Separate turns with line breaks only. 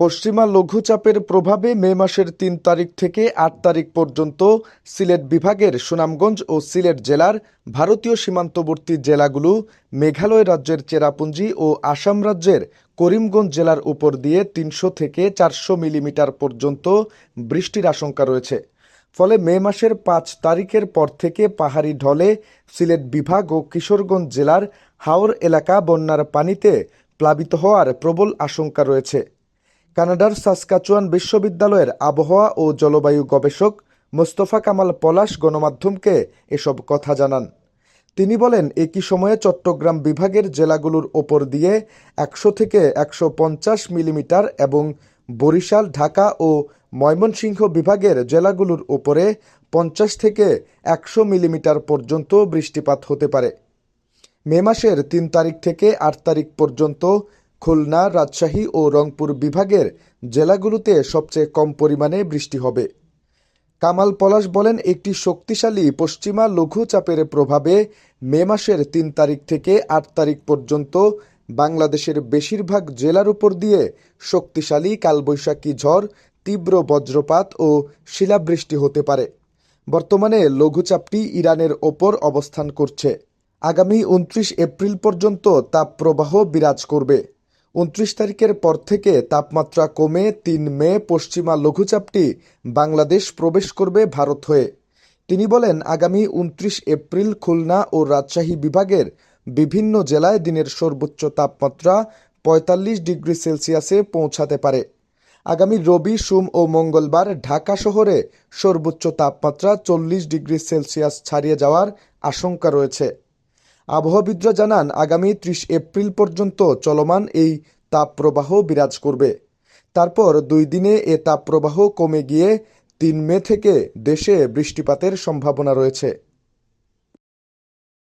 পশ্চিমা লঘুচাপের প্রভাবে মে মাসের তিন তারিখ থেকে আট তারিখ পর্যন্ত সিলেট বিভাগের সুনামগঞ্জ ও সিলেট জেলার ভারতীয় সীমান্তবর্তী জেলাগুলো মেঘালয় রাজ্যের চেরাপুঞ্জি ও আসাম রাজ্যের করিমগঞ্জ জেলার উপর দিয়ে তিনশো থেকে চারশো মিলিমিটার পর্যন্ত বৃষ্টির আশঙ্কা রয়েছে। ফলে মে মাসের পাঁচ তারিখের পর থেকে পাহাড়ি ঢলে সিলেট বিভাগ ও কিশোরগঞ্জ জেলার হাওর এলাকা বন্যার পানিতে প্লাবিত হওয়ার প্রবল আশঙ্কা রয়েছে। কানাডার সাসকাচুয়ান বিশ্ববিদ্যালয়ের আবহাওয়া ও জলবায়ু গবেষক মোস্তফা কামাল পলাশ গণমাধ্যমকে এসব কথা জানান। তিনি বলেন, একই সময়ে চট্টগ্রাম বিভাগের জেলাগুলোর ওপর দিয়ে একশো থেকে একশো পঞ্চাশ মিলিমিটার এবং বরিশাল, ঢাকা ও ময়মনসিংহ বিভাগের জেলাগুলোর ওপরে পঞ্চাশ থেকে একশো মিলিমিটার পর্যন্ত বৃষ্টিপাত হতে পারে। মে মাসের তিন তারিখ থেকে আট তারিখ পর্যন্ত খুলনা, রাজশাহী ও রংপুর বিভাগের জেলাগুলোতে সবচেয়ে কম পরিমাণে বৃষ্টি হবে। কামাল পলাশ বলেন, একটি শক্তিশালী পশ্চিমা লঘুচাপের প্রভাবে মে মাসের তিন তারিখ থেকে আট তারিখ পর্যন্ত বাংলাদেশের বেশিরভাগ জেলার উপর দিয়ে শক্তিশালী কালবৈশাখী ঝড়, তীব্র বজ্রপাত ও শিলাবৃষ্টি হতে পারে। বর্তমানে লঘুচাপটি ইরানের ওপর অবস্থান করছে। আগামী উনত্রিশ এপ্রিল পর্যন্ত তাপপ্রবাহ বিরাজ করবে। উনত্রিশ তারিখের পর থেকে তাপমাত্রা কমে তিন মে পশ্চিমা লঘুচাপটি বাংলাদেশ প্রবেশ করবে ভারত হয়ে। তিনি বলেন, আগামী উনত্রিশ এপ্রিল খুলনা ও রাজশাহী বিভাগের বিভিন্ন জেলায় দিনের সর্বোচ্চ তাপমাত্রা পঁয়তাল্লিশ ডিগ্রি সেলসিয়াসে পৌঁছাতে পারে। আগামী রবি, সোম ও মঙ্গলবার ঢাকা শহরে সর্বোচ্চ তাপমাত্রা চল্লিশ ডিগ্রি সেলসিয়াস ছাড়িয়ে যাওয়ার আশঙ্কা রয়েছে। আবহাওয়াবিদরা জানান, আগামী ত্রিশ এপ্রিল পর্যন্ত চলমান এই তাপপ্রবাহ বিরাজ করবে। তারপর দুই দিনে এ তাপপ্রবাহ কমে গিয়ে তিন মে থেকে দেশে বৃষ্টিপাতের সম্ভাবনা রয়েছে।